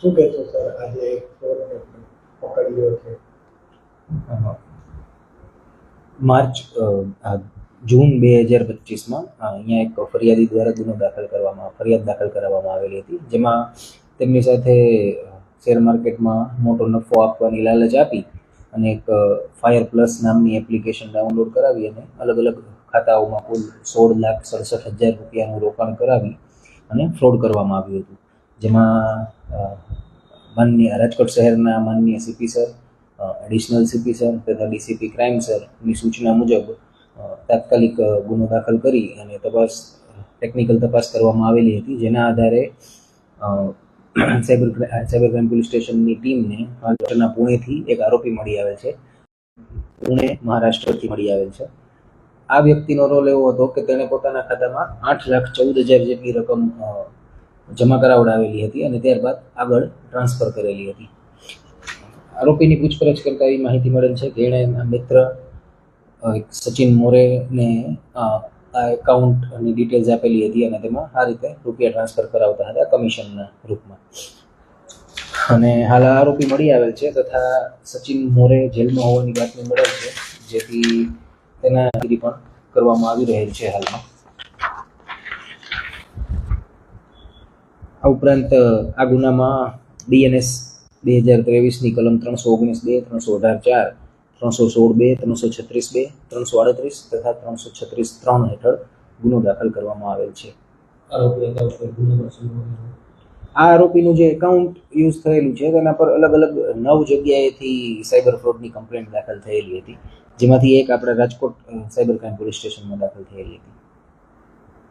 શું કહેશો, સર, આજે પકડ્યો છે? માર્ચ જૂન બે હજાર પચીસમાં અહીંયા એક ફરિયાદી દ્વારા ગુનો દાખલ કરવામાં, ફરિયાદ દાખલ કરવામાં આવેલી હતી, જેમાં તેમની સાથે શેર માર્કેટમાં મોટો નફો આપવાની લાલચ આપી અને એક ફાયર પ્લસ નામની એપ્લિકેશન ડાઉનલોડ કરાવી અને અલગ અલગ ખાતાઓમાં કુલ સોળ લાખ સડસઠ હજાર રૂપિયાનું રોકાણ કરાવી અને ફ્રોડ કરવામાં આવ્યું હતું. જેમાં માનનીય રાજકોટ શહેરના માનનીય CP sir additional CP sir તથા ડીસીપી ક્રાઇમ સરની સૂચના મુજબ તાત્કાલિક ગુનો દાખલ કરી અને તપાસ ટેકનિકલ તપાસ કરવામાં આવેલી હતી. જેના આધારે સાયબર સાયબર ક્રાઇમ પોલીસ સ્ટેશનની ટીમને મહારાષ્ટ્રના પુણેથી એક આરોપી મળી આવેલ છે. પુણે, મહારાષ્ટ્રથી મળી આવેલ છે. આ વ્યક્તિનો રોલ એવો હતો કે તેણે પોતાના ખાતામાં આઠ લાખ ચૌદ હજાર જેટલી રકમ જમા કરાવડાવેલી હતી અને ત્યારબાદ આગળ ટ્રાન્સફર કરેલી હતી. આરોપીની પૂછપરછ કરતા એવી માહિતી મળેલ છે કે એણે મિત્ર સચિન મોરેને આ એકાઉન્ટની ડિટેલ્સ આપેલી હતી અને તેમાં આ રીતે રૂપિયા ટ્રાન્સફર કરાવતા હતા કમિશનના રૂપમાં. અને હાલ આરોપી મળી આવેલ છે તથા સચિન મોરે જેલમાં હોવાની બાતમી મળેલ છે, જેથી તેના પણ કરવામાં આવી રહેલ છે હાલમાં. આ ઉપરાંત આ ગુનામાં ડીએનએસ બે હજાર ત્રેવીસની કલમ ત્રણસો ઓગણીસ બે ત્રણસો અઢાર ચાર ત્રણસો સોળ બે ત્રણસો છત્રીસ બે ત્રણસો આડત્રીસ તથા ત્રણસો છત્રીસ ત્રણ હેઠળ ગુનો દાખલ કરવામાં આવેલ છે. આ આરોપીનું જે એકાઉન્ટ યુઝ થયેલું છે તેના પર અલગ અલગ નવ જગ્યાએથી સાયબર ફ્રોડની કમ્પ્લેન્ટ દાખલ થયેલી હતી જેમાંથી એક આપણે રાજકોટ સાયબર ક્રાઇમ પોલીસ સ્ટેશનમાં દાખલ થયેલી હતી